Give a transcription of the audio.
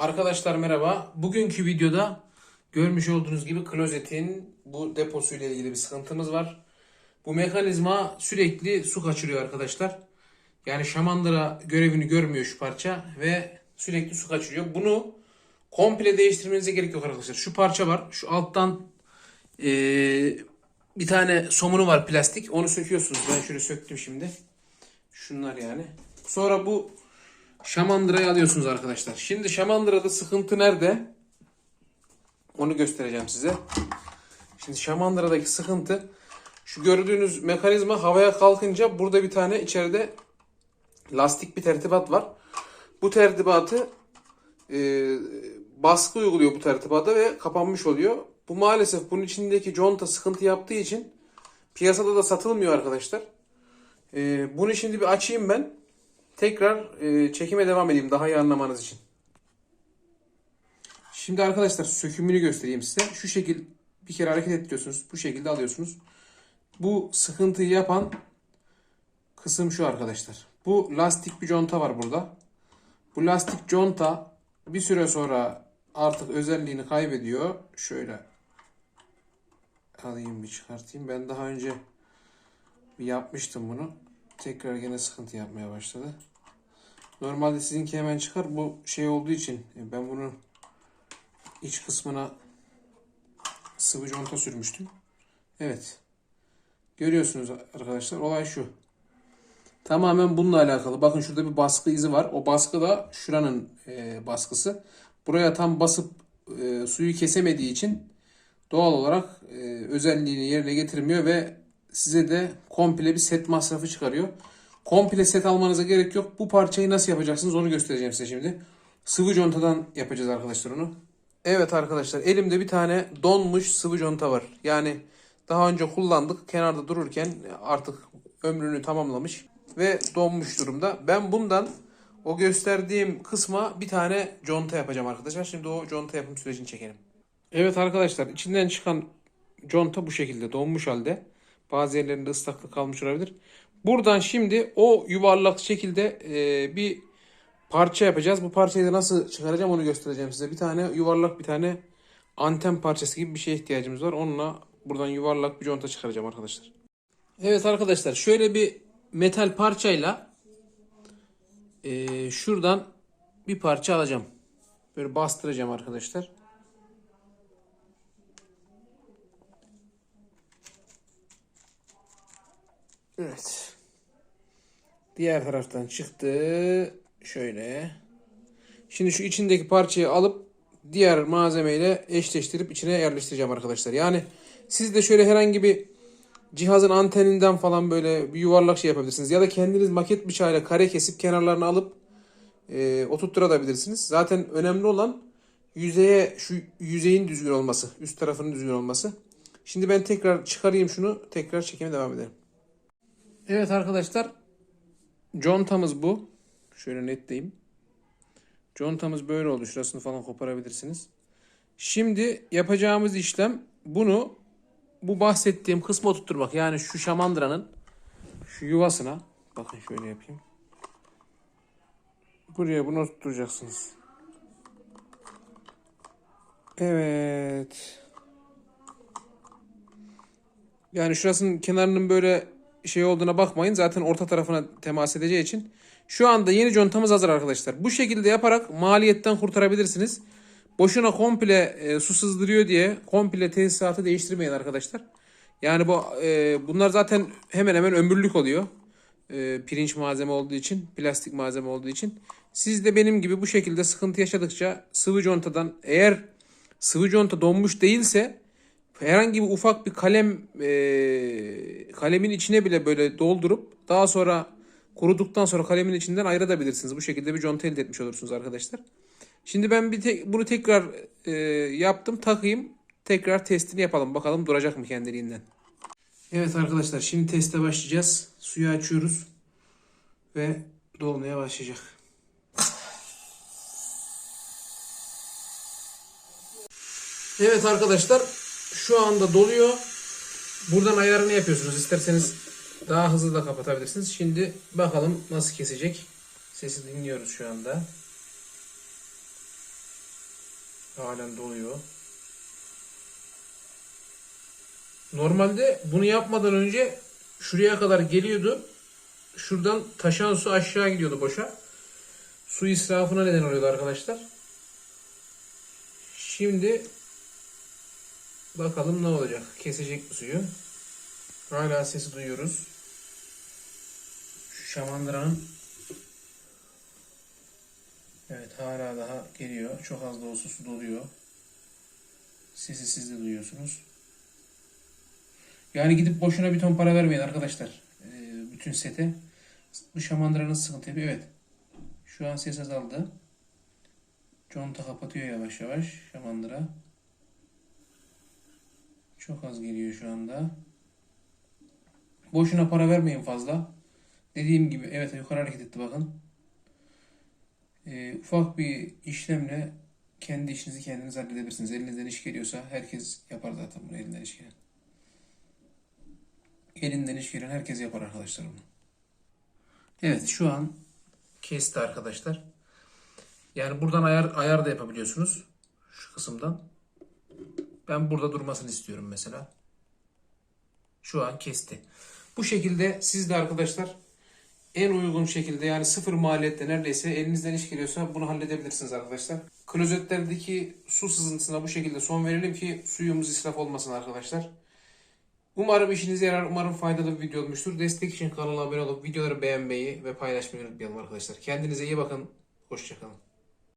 Arkadaşlar merhaba. Bugünkü videoda görmüş olduğunuz gibi klozetin bu deposuyla ilgili bir sıkıntımız var. Bu mekanizma sürekli su kaçırıyor arkadaşlar. Yani şamandıra görevini görmüyor şu parça ve sürekli su kaçırıyor. Bunu komple değiştirmenize gerek yok arkadaşlar. Şu parça var. Şu alttan eee, bir tane somunu var plastik. Onu söküyorsunuz. Ben şöyle söktüm şimdi. Şunlar yani. Sonra bu Şamandıra'yı alıyorsunuz arkadaşlar. Şimdi Şamandıra'da sıkıntı nerede? Onu göstereceğim size. Şimdi Şamandıra'daki sıkıntı şu gördüğünüz mekanizma havaya kalkınca burada bir tane içeride lastik bir tertibat var. Bu tertibatı e, baskı uyguluyor bu tertibata ve kapanmış oluyor. Bu maalesef bunun içindeki conta sıkıntı yaptığı için piyasada da satılmıyor arkadaşlar. E, bunu şimdi bir açayım ben. Tekrar e, çekime devam edeyim daha iyi anlamanız için. Şimdi arkadaşlar sökümünü göstereyim size. Şu şekil bir kere hareket ettiriyorsunuz. Bu şekilde alıyorsunuz. Bu sıkıntıyı yapan kısım şu arkadaşlar. Bu lastik bir conta var burada. Bu lastik conta bir süre sonra artık özelliğini kaybediyor. Şöyle alayım bir çıkartayım. Ben daha önce bir yapmıştım bunu. Tekrar gene sıkıntı yapmaya başladı. Normalde sizinki hemen çıkar. Bu şey olduğu için e, ben bunu iç kısmına sıvı conta sürmüştüm. Evet. Görüyorsunuz arkadaşlar. Olay şu. Tamamen bununla alakalı. Bakın şurada bir baskı izi var. O baskı da şuranın e, baskısı. Buraya tam basıp e, suyu kesemediği için doğal olarak e, özelliğini yerine getirmiyor ve size de komple bir set masrafı çıkarıyor. Komple set almanıza gerek yok. Bu parçayı nasıl yapacaksınız onu göstereceğim size şimdi. Sıvı contadan yapacağız arkadaşlar onu. Evet arkadaşlar elimde bir tane donmuş sıvı conta var. Yani daha önce kullandık. Kenarda dururken artık ömrünü tamamlamış ve donmuş durumda. Ben bundan o gösterdiğim kısma bir tane conta yapacağım arkadaşlar. Şimdi o conta yapım sürecini çekelim. Evet arkadaşlar içinden çıkan conta bu şekilde donmuş halde. Bazı yerlerinde ıslaklık kalmış olabilir. Buradan şimdi o yuvarlak şekilde e, bir parça yapacağız. Bu parçayı da nasıl çıkaracağım onu göstereceğim size. Bir tane yuvarlak bir tane anten parçası gibi bir şeye ihtiyacımız var. Onunla buradan yuvarlak bir conta çıkaracağım arkadaşlar. Evet arkadaşlar şöyle bir metal parçayla e, şuradan bir parça alacağım. Böyle bastıracağım arkadaşlar. Evet. Diğer taraftan çıktı. Şöyle. Şimdi şu içindeki parçayı alıp diğer malzemeyle eşleştirip içine yerleştireceğim arkadaşlar. Yani siz de şöyle herhangi bir cihazın anteninden falan böyle bir yuvarlak şey yapabilirsiniz. Ya da kendiniz maket bıçağıyla kare kesip kenarlarını alıp e, oturtturabilirsiniz. Zaten önemli olan yüzeye şu yüzeyin düzgün olması. Üst tarafının düzgün olması. Şimdi ben tekrar çıkarayım şunu. Tekrar çekime devam edelim. Evet arkadaşlar. Contamız bu. Şöyle netleyeyim. Contamız böyle oldu. Şurasını falan koparabilirsiniz. Şimdi yapacağımız işlem bunu bu bahsettiğim kısma oturtturmak. Yani şu şamandıranın şu yuvasına bakın şöyle yapayım. Buraya bunu oturtacaksınız. Evet. Yani şurasının kenarının böyle şey olduğuna bakmayın. Zaten orta tarafına temas edeceği için. Şu anda yeni contamız hazır arkadaşlar. Bu şekilde yaparak maliyetten kurtarabilirsiniz. Boşuna komple e, su sızdırıyor diye komple tesisatı değiştirmeyin arkadaşlar. Yani bu e, bunlar zaten hemen hemen ömürlük oluyor. E, pirinç malzeme olduğu için, plastik malzeme olduğu için. Siz de benim gibi bu şekilde sıkıntı yaşadıkça sıvı contadan eğer sıvı conta donmuş değilse herhangi bir ufak bir kalem e, kalemin içine bile böyle doldurup daha sonra kuruduktan sonra kalemin içinden ayırabilirsiniz. Bu şekilde bir conta elde etmiş olursunuz arkadaşlar. Şimdi ben bir tek, bunu tekrar e, yaptım takayım tekrar testini yapalım bakalım duracak mı kendiliğinden. Evet arkadaşlar şimdi teste başlayacağız. Suyu açıyoruz ve dolmaya başlayacak. Evet arkadaşlar şu anda doluyor. Buradan ayarını yapıyorsunuz. İsterseniz daha hızlı da kapatabilirsiniz. Şimdi bakalım nasıl kesecek. Sesi dinliyoruz şu anda. Halen doluyor. Normalde bunu yapmadan önce şuraya kadar geliyordu. Şuradan taşan su aşağı gidiyordu boşa. Su israfına neden oluyordu arkadaşlar. Şimdi bakalım ne olacak. Kesecek mi suyu? Hala sesi duyuyoruz. Şu şamandıranın Evet hala daha geliyor. Çok az da olsa su doluyor. Sesi siz de duyuyorsunuz. Yani gidip boşuna bir ton para vermeyin arkadaşlar. Ee, bütün sete. Bu şamandıranın sıkıntı. Evet. Şu an ses azaldı. Conta kapatıyor yavaş yavaş şamandıra. Çok az geliyor şu anda. Boşuna para vermeyin fazla. Dediğim gibi evet yukarı hareket etti bakın. Ee, ufak bir işlemle kendi işinizi kendiniz halledebilirsiniz. Elinizden iş geliyorsa herkes yapar zaten bunu elinden iş gelen. Elinden iş gelen herkes yapar arkadaşlar bunu. Evet şu an kesti arkadaşlar. Yani buradan ayar ayar da yapabiliyorsunuz. Şu kısımdan. Ben burada durmasını istiyorum mesela. Şu an kesti. Bu şekilde siz de arkadaşlar en uygun şekilde yani sıfır maliyette neredeyse elinizden iş geliyorsa bunu halledebilirsiniz arkadaşlar. Klozetlerdeki su sızıntısına bu şekilde son verelim ki suyumuz israf olmasın arkadaşlar. Umarım işinize yarar, umarım faydalı bir video olmuştur. Destek için kanala abone olup videoları beğenmeyi ve paylaşmayı unutmayalım arkadaşlar. Kendinize iyi bakın, hoşçakalın.